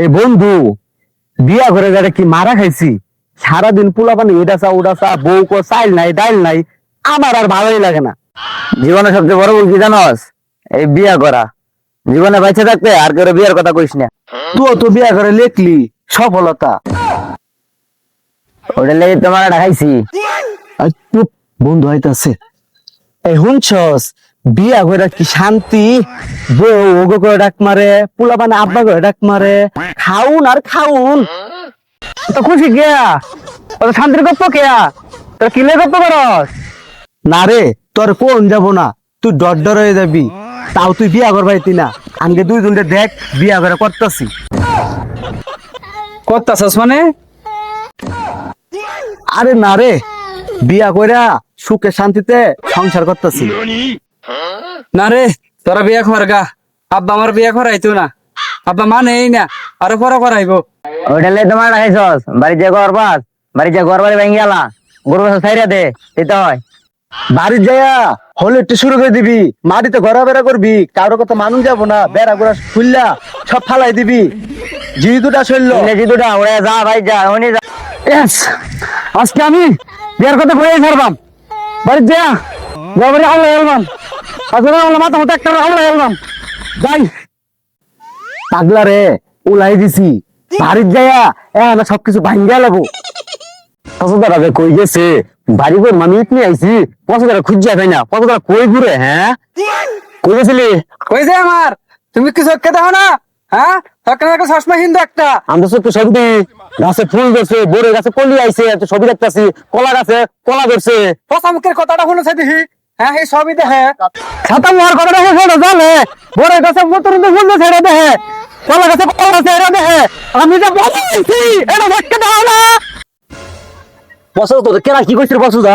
এই বন্ধু বিয়া করে গেলে কি মারা খাইছি সারাদিন পোলা পানি এটা চা বউ কো চাইল নাই ডাইল নাই আমার আর ভালোই লাগে না। জীবনে সবচেয়ে বড় ভুল কি জানস? এই বিয়া করা। জীবনে বেঁচে থাকতে আর কেউ বিয়ার কথা কইস না। তুই তো বিয়া করে লেখলি সফলতা। ওটা লেগে তোমার খাইছি। বন্ধু হইতাছে এই শুনছস বিয়া করে কি শান্তি? বউ ওগো করে ডাক মারে পোলা মানে আব্বা করে ডাক মারে। খাউন আর খাউন। তো খুশি গিয়া ও তো শান্তির গপ্প কেয়া? তোর কিলে গপ্প করস? না রে তোর কোন যাব না? তুই ডর ডর হয়ে যাবি। তাও তুই বিয়া করবাইতি না। আনকে দুই জনকে দেখ বিয়া করে করতেছি। করতাছস মানে? আরে না রে বিয়া কইরা সুখে শান্তিতে সংসার করতেছি। না রে তোরা বিয়া কর গা। আব্বা আমার বিয়া করাইতো না। আব্বা মানেই না আরও পরে করাইবো ওইটা লে তোমার খাইছস। বাড়ি যে ঘর বাস বাড়ি যে ঘর বাড়ি ভেঙে গেলা। গরু বাসা ছাইরা দে দিতে হয়। বাড়ি যাইয়া হলে একটু শুরু করে দিবি। মাটিতে ঘোরা বেড়া করবি। কারও কথা মানুষ যাব না। বেড়া গোড়া খুললা সব ফালাই দিবি। জি দুটা শৈল জি দুটা ওরে যা ভাই যা উনি যা। এস আজকে আমি বিয়ার কথা কয়ে ছাড়বাম। বাড়ি যা হাওলা এলবাম হাওলা মাথা মতো একটা হাওলা এলবাম যাই। পাগলা রে উলাই দিছি। বাড়ির যাইয়া এখন সবকিছু ভাঙ্গা লাবো। পছন্দারা বে কই গেছে? বাড়ি করে মামি ইটনি আইছি খুঁজা পাই না। কই ঘুরে হ্যাঁ? কই গেছিলি? কইছে আমার? তুমি কি চোখকে দেখো না? হ্যাঁ? চোখকে দেখো চশমা হিন্দু একটা। আমি তো সত্য ছবি গাছে ফুল ধরছে বোরে গাছে কলি আইছে ছবি দেখতাছি। কলা গাছে কলা ধরছে। পচা মুখের কথাটা শুনেছে দেখি। হ্যাঁ এই সবই দেখে ছাতা মোয়ার কথা দেখে সেটা জানে। বোরে গাছে মতর ফুল ধরছে এটা দেখে কলা গাছে কলা আছে এটা দেখে আমি যে বলাইছি এটা দেখতে দাও না। বসো তো কেনা কি কইছিস বসু দা?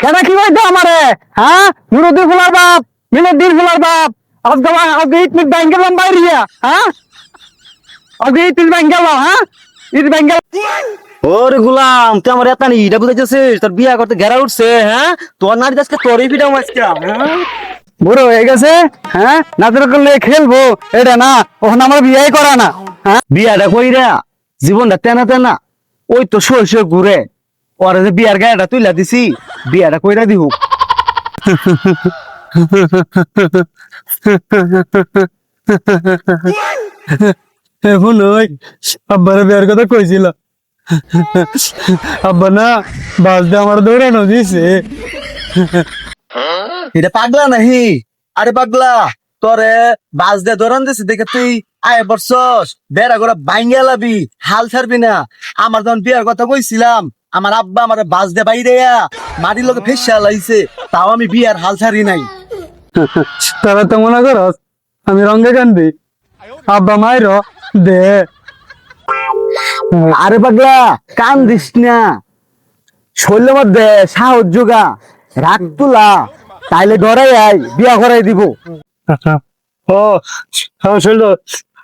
কেনা কি কইতো আমারে? হ্যাঁ? মুরুদি ফুলার বাপ মিলুদ্দিন ফুলার বাপ। আজকে আজকে ইট মিট ব্যাংক গেলাম বাইরিয়া হ্যাঁ? আজকে ইট ব্যাংক গেলাম হ্যাঁ? ইট ব্যাংক ওরে গুলাম, তুই আমার এত নি এটা তোর বিয়া করতে ঘেরা উঠছে হ্যাঁ? তোর নারী আজকে তোরই আজকে হ্যাঁ? বুড়ো হয়ে গেছে হ্যাঁ? নাচের করলে খেলব, এটা না, ওখানে আমার বিয়াই করা না হ্যাঁ? বিয়াটা কইরা জীবনটা তেনা তেনা, ওই তো শোয় শোয় ঘুরে। ওরা যে বিয়ার গায়েটা তুইলা দিছি, বিয়াটা কইরা দিহু এখন ওই, আব্বারে বিয়ার কথা কইছিল। আব্বা না বাস দিয়ে আমার দৌড়ানো দিছে। এটা পাগলা নাহি? আরে পাগলা তোরে বাস দিয়ে দৌড়ান দিছি দেখে তুই আয় বর্ষস বেড়া করে বাইঙ্গা লাবি হাল ছাড়বি না। আমার যখন বিয়ার কথা কইছিলাম আমার আব্বা আমার বাস দিয়ে বাইরে মাটির লোকে ফেসা লাইছে তাও আমি বিয়ার হাল ছাড়ি নাই। তারা তো মনে করস আমি রঙ্গে কান্দি আব্বা মাইর দে। আরে পাগলা কান দিস না। শৈলের মধ্যে সাহস যোগা রাগ তুলা তাইলে ডরাই আই বিয়া করাই দিব। ও হ্যাঁ শৈল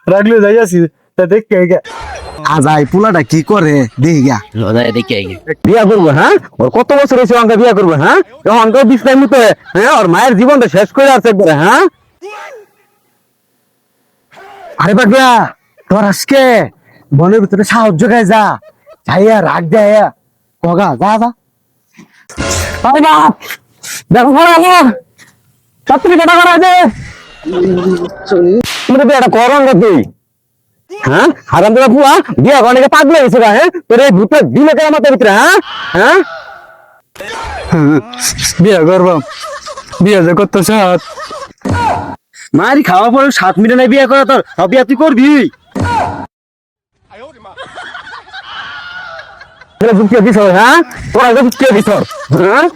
রাখলে যাই আছি তা দেখতে গে আজ পোলাটা কি করে? দেখি গা বিয়া করব হ্যাঁ? ওর কত বছর হয়েছে অঙ্কা বিয়া করব হ্যাঁ? অঙ্ক বিছনায় মতো হ্যাঁ? ওর মায়ের জীবনটা শেষ করে আছে একবারে হ্যাঁ? আরে পাগলা তোর আজকে বনের ভিতরে সাহস যোগায় যা। যাইয়া রাগ দেয়। কগা যা যা। আরে বাপ! দেখো করা গো করা দে তুমি তো এটা করন তুই। হ্যাঁ? হারাম তোরা পুয়া বিয়া গনেকে পাগলা হয়েছে গা হ্যাঁ? তোর এই ভূতে দিলে কেন মাথার ভিতরে হ্যাঁ? হ্যাঁ? বিয়া করবাম বিয়া যে কত সাত মারি খাওয়া পরে সাত মিনিট নাই বিয়া করা তোর। বিয়া তুই করবি? তোরা যুক্তি দিছ হ্যাঁ? তোরা যুক্তি দিছ হ্যাঁ?